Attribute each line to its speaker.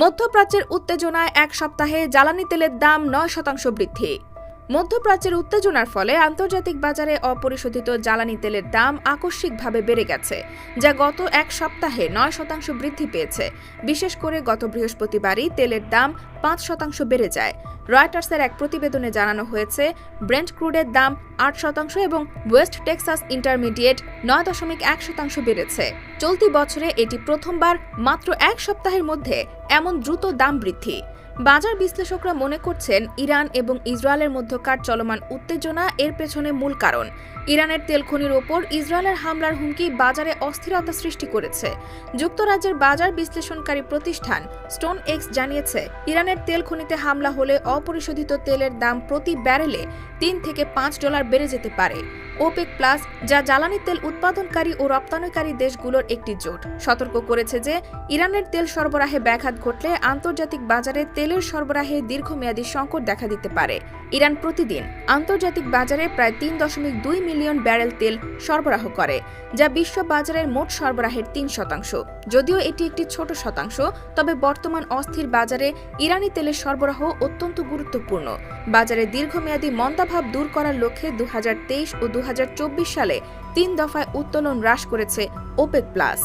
Speaker 1: মধ্যপ্রাচ্যের উত্তেজনায় এক সপ্তাহে জ্বালানি তেলের দাম নয় শতাংশ বৃদ্ধি। মধ্যপ্রাচ্যের উত্তেজনার ফলে আন্তর্জাতিক বাজারে অপরিশোধিত জ্বালানি তেলের দাম আকস্মিকভাবে বেড়ে গেছে, যা গত এক সপ্তাহে নয় শতাংশ বৃদ্ধি পেয়েছে। বিশেষ করে গত বৃহস্পতিবারই তেলের দাম পাঁচ শতাংশ বেড়ে যায়। রয়টার্সের এক প্রতিবেদনে জানানো হয়েছে, ব্রেন্ট ক্রুডের দাম আট শতাংশ এবং ওয়েস্ট টেক্সাস ইন্টারমিডিয়েট নয় দশমিক এক শতাংশ বেড়েছে। চলতি বছরে এটি প্রথমবার মাত্র এক সপ্তাহের মধ্যে এমন দ্রুত দাম বৃদ্ধি। বাজার বিশ্লেষকরা মনে করছেন ইরান এবং ইসরায়েলের মধ্যকার চলমান উত্তেজনা এর পেছনে মূল কারণ। ইরানের তেল খনির ওপর ইসরায়েলের হামলার হুমকি বাজারে অস্থিরতা সৃষ্টি করেছে। যুক্তরাজ্যের বাজার বিশ্লেষণকারী প্রতিষ্ঠান স্টোন এক্স জানিয়েছে, ইরানের তেল খনিতে হামলা হলে অপরিশোধিত তেলের দাম প্রতি ব্যারেলে তিন থেকে পাঁচ ডলার বেড়ে যেতে পারে। ওপেক প্লাস, যা জ্বালানি তেল উৎপাদনকারী ও রপ্তানিকারী দেশগুলোর একটি জোট। সতর্ক করেছে যে, ইরানের তেল সরবরাহে ব্যাঘাত ঘটলে আন্তর্জাতিক বাজারে তেলের সরবরাহে দীর্ঘমেয়াদী সংকট দেখা দিতে পারে। ইরান প্রতিদিন আন্তর্জাতিক বাজারে প্রায় তিন দশমিক দুই মিলিয়ন ব্যারেল তেল সরবরাহ করে, যা বিশ্ব বাজারের মোট সরবরাহের তিন শতাংশ। যদিও এটি একটি ছোট শতাংশ, তবে বর্তমান অস্থির বাজারে ইরানি তেলের সরবরাহ অত্যন্ত গুরুত্বপূর্ণ। বাজারে দীর্ঘমেয়াদী মন্দাভাব দূর করার লক্ষ্যে দু হাজার তেইশ ও দু সালে তিন দফায় উত্তোলন হ্রাস করেছে ওপেক প্লাস।